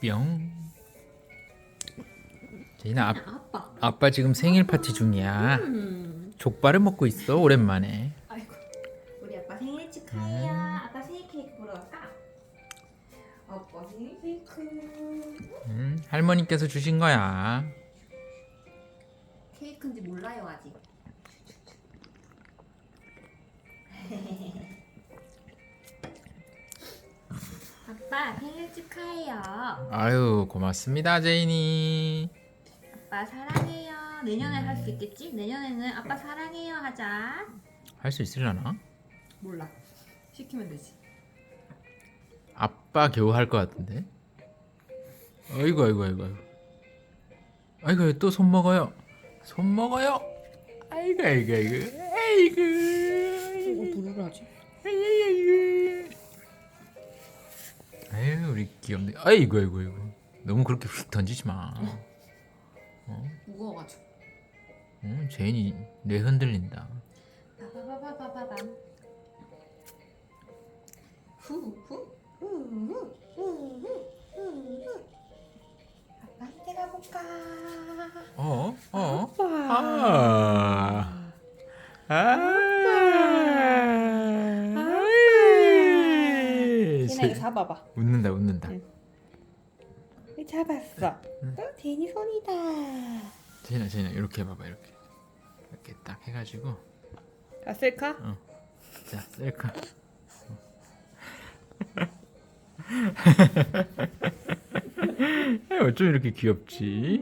뿅. 제인아 아, 아빠. 아빠 지금 생일 파티 중이야. 음. 족발을 먹고 있어 오랜만에. 아이고. 우리 아빠 생일 축하해요. 아빠 생일 케이크 보러 갈까? 아빠 생일 케이크. 음, 할머니께서 주신 거야. 케이크인지 몰라요 아직. 아빠 생일 축하해요. 아유 고맙습니다 제인이. 아빠 사랑해요. 내년에 할 수 있겠지? 내년에는 아빠 사랑해요 하자. 할 수 있으려나? 몰라. 시키면 되지. 아빠 겨우 할 것 같은데. 아이고 아이고 아이고 아이고. 아이고 또 손 먹어요. 손 먹어요. 아이고 아이고 아이고 아이고. 누구를 하지? 아유 우리 귀엽네. 아이고 아이고 아이고. 너무 그렇게 휙 던지지 마. 무거워가지고. 어, 제인이 뇌 흔들린다. 바바바바바밤. 후후 후후 후후 후후. 아빠 한테 가볼까? 어? 어? 아. 얘나 이거 잡아봐. 웃는다 웃는다. 응. 잡았어. 어? 제니 손이다. 제인아 제인아 이렇게 해봐봐 이렇게 이렇게 딱 해가지고 아 셀카? 자 셀카. 어쩜 이렇게 귀엽지?